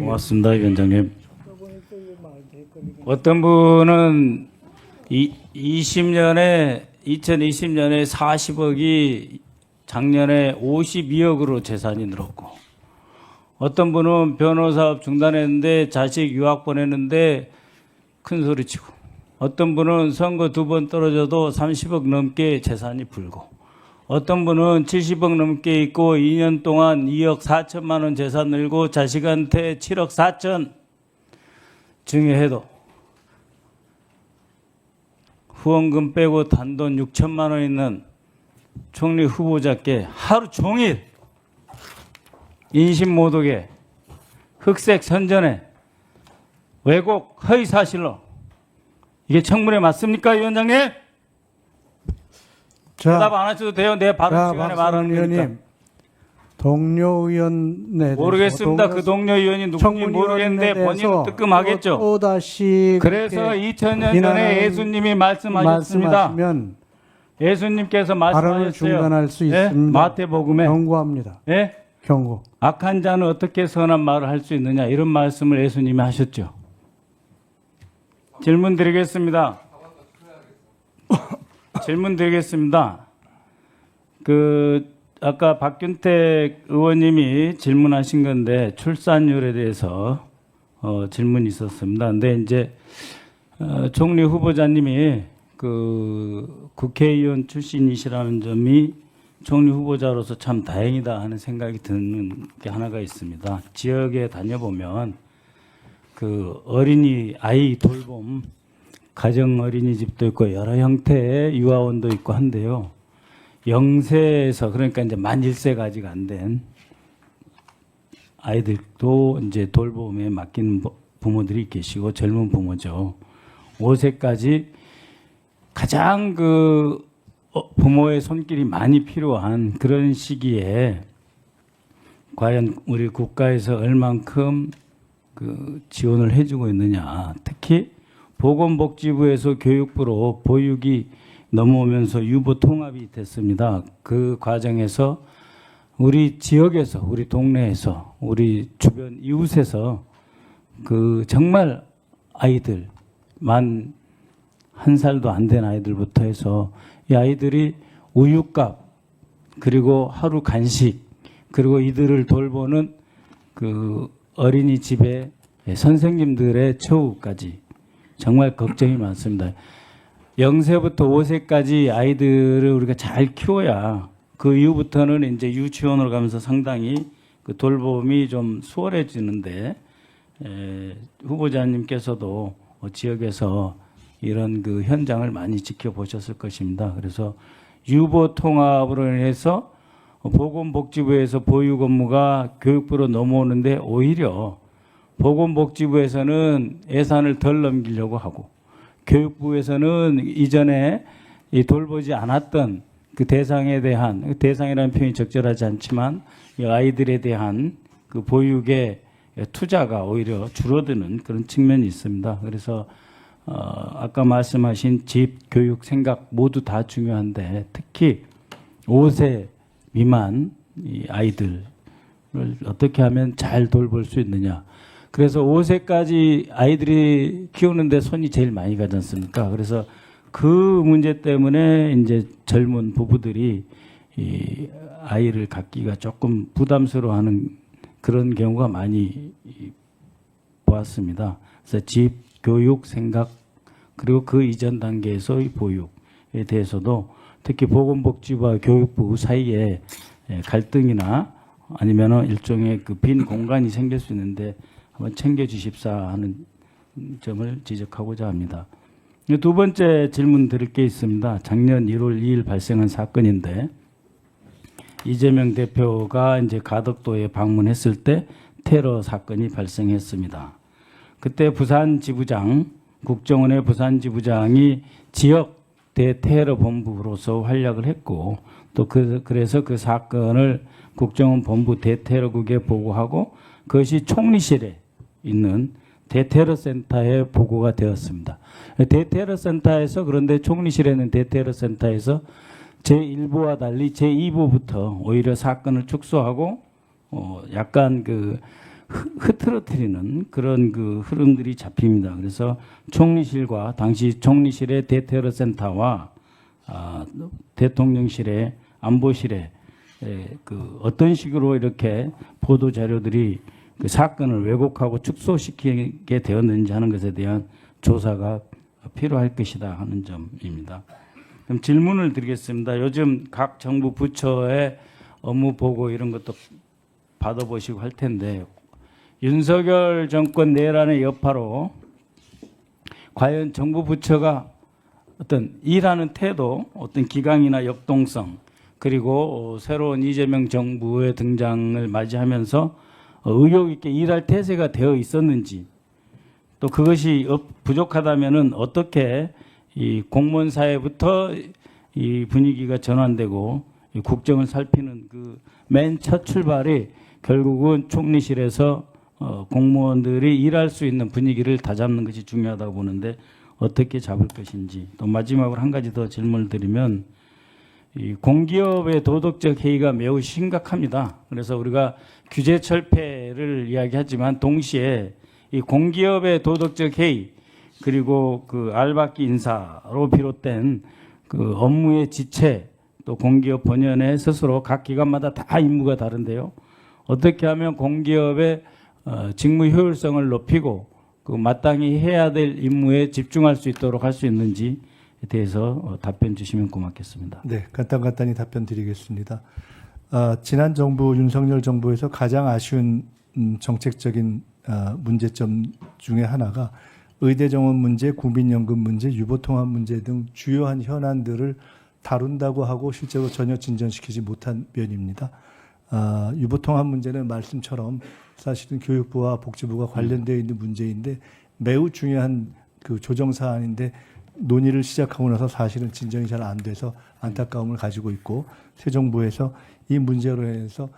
고맙습니다, 위원장님. 어떤 분은 이, 20년에 2020년에 40억이 작년에 52억으로 재산이 늘었고 어떤 분은 변호사업 중단했는데 자식 유학 보냈는데 큰 소리 치고 어떤 분은 선거 두 번 떨어져도 30억 넘게 재산이 불고 어떤 분은 70억 넘게 있고 2년 동안 2억 4천만 원 재산 늘고 자식한테 7억 4천 증여해도 후원금 빼고 단돈 6천만 원 있는 총리 후보자께 하루 종일 인신 모독에 흑색 선전에 왜곡 허위 사실로 이게 청문회 맞습니까 위원장님? 대답 자, 안 하셔도 돼요. 내 발언 자 시간에 말하는 거니까. 의원님 동료 의원에 모르겠습니다. 그 동료 의원이 누군지 모르겠는데 본인은 뜨끔하겠죠. 또 다시 그래서 2000년 비난하는 전에 예수님이 말씀하셨습니다. 예수님께서 발언을 말씀하셨어요. 중단할 수 예? 있습니다. 마태복음에 경고합니다. 예? 경고. 악한 자는 어떻게 선한 말을 할 수 있느냐 이런 말씀을 예수님이 하셨죠. 질문 드리겠습니다. 질문 드리겠습니다. 그 아까 박균택 의원님이 질문하신 건데 출산율에 대해서 어, 질문이 있었습니다. 근데 이제 어, 총리 후보자님이 그 국회의원 출신이시라는 점이 총리 후보자로서 참 다행이다 하는 생각이 드는 게 하나가 있습니다. 지역에 다녀보면 그 어린이 아이 돌봄 가정 어린이집도 있고 여러 형태의 유아원도 있고 한데요. 영세에서 그러니까 이제 만 1세가 아직 안 된 아이들도 이제 돌봄에 맡기는 부- 부모들이 계시고 젊은 부모죠. 5세까지 가장 그 어, 부모의 손길이 많이 필요한 그런 시기에 과연 우리 국가에서 얼만큼 그 지원을 해주고 있느냐. 특히 보건복지부에서 교육부로 보육이 넘어오면서 유보 통합이 됐습니다. 그 과정에서 우리 지역에서, 우리 동네에서, 우리 주변 이웃에서 그 정말 아이들 만 한 살도 안 된 아이들부터 해서 이 아이들이 우유값 그리고 하루 간식 그리고 이들을 돌보는 그 어린이집의 선생님들의 처우까지 정말 걱정이 많습니다. 0세부터 5세까지 아이들을 우리가 잘 키워야 그 이후부터는 이제 유치원으로 가면서 상당히 그 돌봄이 좀 수월해지는데 에, 후보자님께서도 어, 지역에서 이런 그 현장을 많이 지켜보셨을 것입니다. 그래서 유보 통합으로 인해서 보건복지부에서 보육 업무가 교육부로 넘어오는데 오히려 보건복지부에서는 예산을 덜 넘기려고 하고 교육부에서는 이전에 이 돌보지 않았던 그 대상에 대한 그 대상이라는 표현이 적절하지 않지만 이 아이들에 대한 그 보육의 투자가 오히려 줄어드는 그런 측면이 있습니다. 그래서 어, 아까 말씀하신 집, 교육, 생각 모두 다 중요한데 특히 5세 미만 이 아이들을 어떻게 하면 잘 돌볼 수 있느냐. 그래서 5세까지 아이들이 키우는데 손이 제일 많이 가지 않습니까? 그래서 그 문제 때문에 이제 젊은 부부들이 이 아이를 갖기가 조금 부담스러워하는 그런 경우가 많이 이 보았습니다. 그래서 집, 교육, 생각 그리고 그 이전 단계에서의 보육에 대해서도 특히 보건복지부와 교육부 사이에 예, 갈등이나 아니면은 일종의 그 빈 공간이 생길 수 있는데 한번 챙겨 주십사 하는 점을 지적하고자 합니다. 두 번째 질문 드릴 게 있습니다. 작년 1월 2일 발생한 사건인데 이재명 대표가 이제 가덕도에 방문했을 때 테러 사건이 발생했습니다. 그때 부산 지부장 국정원의 부산 지부장이 지역 대테러 본부로서 활약을 했고 또 그, 그래서 그 사건을 국정원 본부 대테러국에 보고하고 그것이 총리실에 있는 대테러 센터에 보고가 되었습니다. 대테러 센터에서 그런데 총리실에 있는 대테러 센터에서 제1부와 달리 제2부부터 오히려 사건을 축소하고 어 약간 그 흐- 흐트러뜨리는 그런 그 흐름들이 잡힙니다. 그래서 총리실과 당시 총리실의 대테러 센터와 아, 대통령실의 안보실에 에, 그 어떤 식으로 이렇게 보도 자료들이 그 사건을 왜곡하고 축소시키게 되었는지 하는 것에 대한 조사가 필요할 것이다 하는 점입니다. 그럼 질문을 드리겠습니다. 요즘 각 정부 부처의 업무 보고 이런 것도 받아보시고 할 텐데 윤석열 정권 내란의 여파로 과연 정부 부처가 어떤 일하는 태도, 어떤 기강이나 역동성, 그리고 어, 새로운 이재명 정부의 등장을 맞이하면서 어, 의욕 있게 일할 태세가 되어 있었는지, 또 그것이 없- 부족하다면은 어떻게 이 공무원 사회부터 이 분위기가 전환되고 이 국정을 살피는 그 맨 첫 출발이 결국은 총리실에서 어, 공무원들이 일할 수 있는 분위기를 다잡는 것이 중요하다고 보는데 어떻게 잡을 것인지 또 마지막으로 한 가지 더 질문을 드리면 이 공기업의 도덕적 해이가 매우 심각합니다. 그래서 우리가 규제 철폐를 이야기하지만 동시에 이 공기업의 도덕적 해이 그리고 그 알박기 인사로 비롯된 그 업무의 지체 또 공기업 본연의 스스로 각 기관마다 다 임무가 다른데요. 어떻게 하면 공기업의 어, 직무 효율성을 높이고 그 마땅히 해야 될 임무에 집중할 수 있도록 할 수 있는지에 대해서 어, 답변 주시면 고맙겠습니다. 네, 간단간단히 답변 드리겠습니다. 아, 지난 정부 윤석열 정부에서 가장 아쉬운 음, 정책적인 아, 문제점 중에 하나가 의대 정원 문제, 국민연금 문제, 유보통합 문제 등 주요한 현안들을 다룬다고 하고 실제로 전혀 진전시키지 못한 면입니다. 아, 유보통합 문제는 말씀처럼 사실은 교육부와 복지부가 관련되어 있는 문제인데 매우 중요한 그 조정 사안인데 논의를 시작하고 나서 사실은 진전이 잘 안 돼서 안타까움을 가지고 있고 새 정부에서 이 문제로 인해서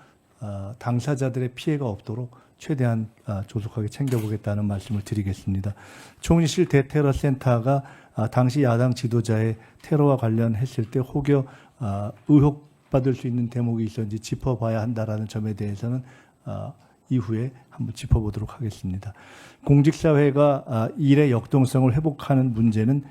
아, 당사자들의 피해가 없도록 최대한 아, 조속하게 챙겨보겠다는 말씀을 드리겠습니다. 총리실 대테러 센터가 아, 당시 야당 지도자의 테러와 관련했을 때 혹여 아, 의혹 받을 수 있는 대목이 있었는지 짚어봐야 한다라는 점에 대해서는 아, 이후에 한번 짚어보도록 하겠습니다. 공직사회가 아, 일의 역동성을 회복하는 문제는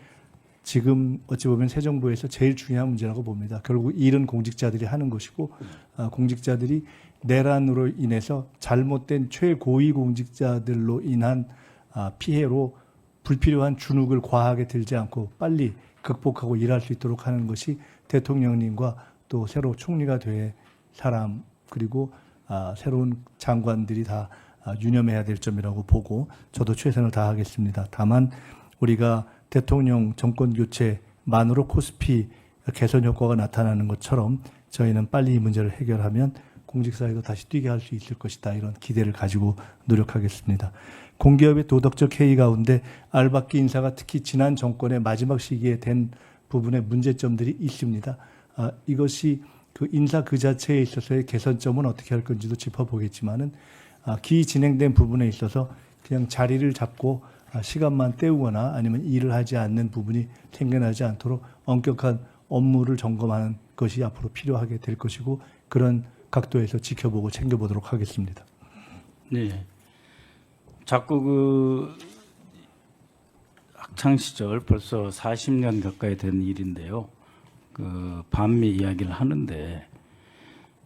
지금 어찌 보면 새 정부에서 제일 중요한 문제라고 봅니다. 결국 일은 공직자들이 하는 것이고 아, 공직자들이 내란으로 인해서 잘못된 최고위 공직자들로 인한 아, 피해로 불필요한 준욱을 과하게 들지 않고 빨리 극복하고 일할 수 있도록 하는 것이 대통령님과 또 새로 총리가 될 사람 그리고 아, 새로운 장관들이 다 아, 유념해야 될 점이라고 보고 저도 최선을 다하겠습니다. 다만 우리가 대통령 정권 교체만으로 코스피 개선 효과가 나타나는 것처럼 저희는 빨리 이 문제를 해결하면 공직사회도 다시 뛰게 할 수 있을 것이다 이런 기대를 가지고 노력하겠습니다. 공기업의 도덕적 해이 가운데 알박기 인사가 특히 지난 정권의 마지막 시기에 된 부분에 문제점들이 있습니다. 아, 이것이 그 인사 그 자체에 있어서의 개선점은 어떻게 할 건지도 짚어보겠지만은 아, 기 진행된 부분에 있어서 그냥 자리를 잡고 아, 시간만 때우거나 아니면 일을 하지 않는 부분이 생겨나지 않도록 엄격한 업무를 점검하는 것이 앞으로 필요하게 될 것이고 그런 각도에서 지켜보고 챙겨보도록 하겠습니다. 네. 자꾸 그 학창 시절 벌써 40년 가까이 된 일인데요. 그 반미 이야기를 하는데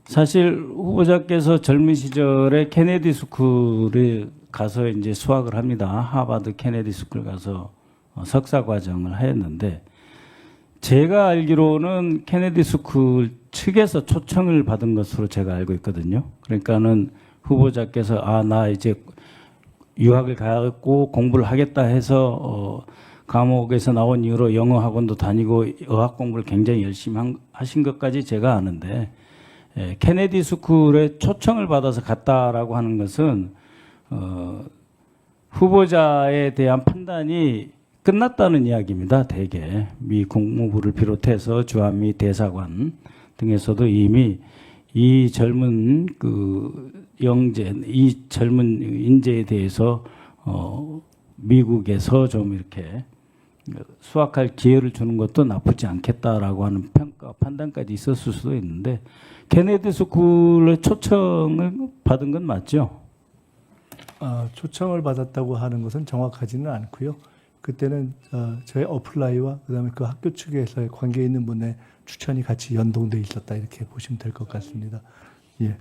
사실 후보자께서 젊은 시절에 케네디 스쿨에 가서 이제 수학을 합니다. 하버드 케네디 스쿨 가서 어, 석사 과정을 하였는데 제가 알기로는 케네디 스쿨 측에서 초청을 받은 것으로 제가 알고 있거든요. 그러니까는 후보자께서 아 나 이제 유학을 가고 공부를 하겠다 해서 어, 감옥에서 나온 이후로 영어 학원도 다니고 어학 공부를 굉장히 열심히 한- 하신 것까지 제가 아는데 예, 케네디 스쿨에 초청을 받아서 갔다라고 하는 것은 어, 후보자에 대한 판단이 끝났다는 이야기입니다. 대개 미 국무부를 비롯해서 주한미 대사관 등에서도 이미 이 젊은 그 영재, 이 젊은 인재에 대해서 어, 미국에서 좀 이렇게 수학할 기회를 주는 것도 나쁘지 않겠다라고 하는 평가 판단까지 있었을 수도 있는데 케네디 스쿨의 초청을 받은 건 맞죠? 어, 초청을 받았다고 하는 것은 정확하지는 않고요. 그때는 어, 저희 어플라이와 그다음에 그 학교 측에서의 관계 있는 분의 추천이 같이 연동돼 있었다 이렇게 보시면 될 것 같습니다. 예.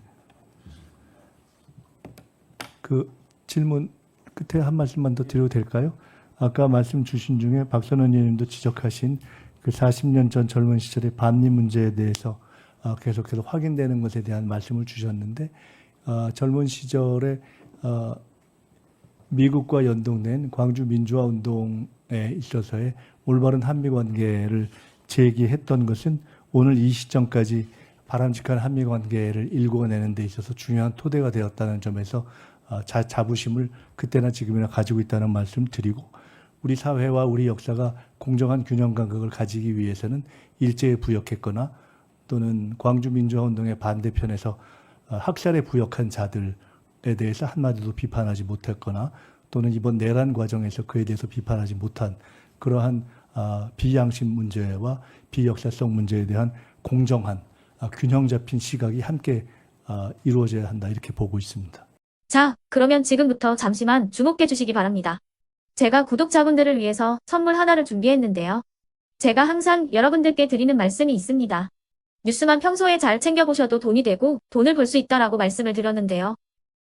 그 질문 끝에 한 말씀만 더 드려도 될까요? 아까 말씀 주신 중에 박선원 의원님도 지적하신 그 40년 전 젊은 시절의 반미 문제에 대해서 어, 계속해서 확인되는 것에 대한 말씀을 주셨는데 어, 젊은 시절에 어, 미국과 연동된 광주 민주화 운동에 있어서의 올바른 한미 관계를 제기했던 것은 오늘 이 시점까지 바람직한 한미 관계를 일궈내는 데 있어서 중요한 토대가 되었다는 점에서 어, 자, 자부심을 그때나 지금이나 가지고 있다는 말씀 드리고 우리 사회와 우리 역사가 공정한 균형 감각을 가지기 위해서는 일제에 부역했거나 또는 광주 민주화 운동의 반대편에서 어, 학살에 부역한 자들에 대해서 한마디도 비판하지 못했거나 또는 이번 내란 과정에서 그에 대해서 비판하지 못한 그러한 아, 비양심 문제와 비역사성 문제에 대한 공정한 아, 균형 잡힌 시각이 함께 아, 이루어져야 한다 이렇게 보고 있습니다. 자, 그러면 지금부터 잠시만 주목해 주시기 바랍니다. 제가 구독자분들을 위해서 선물 하나를 준비했는데요. 제가 항상 여러분들께 드리는 말씀이 있습니다. 뉴스만 평소에 잘 챙겨보셔도 돈이 되고 돈을 벌 수 있다라고 말씀을 드렸는데요.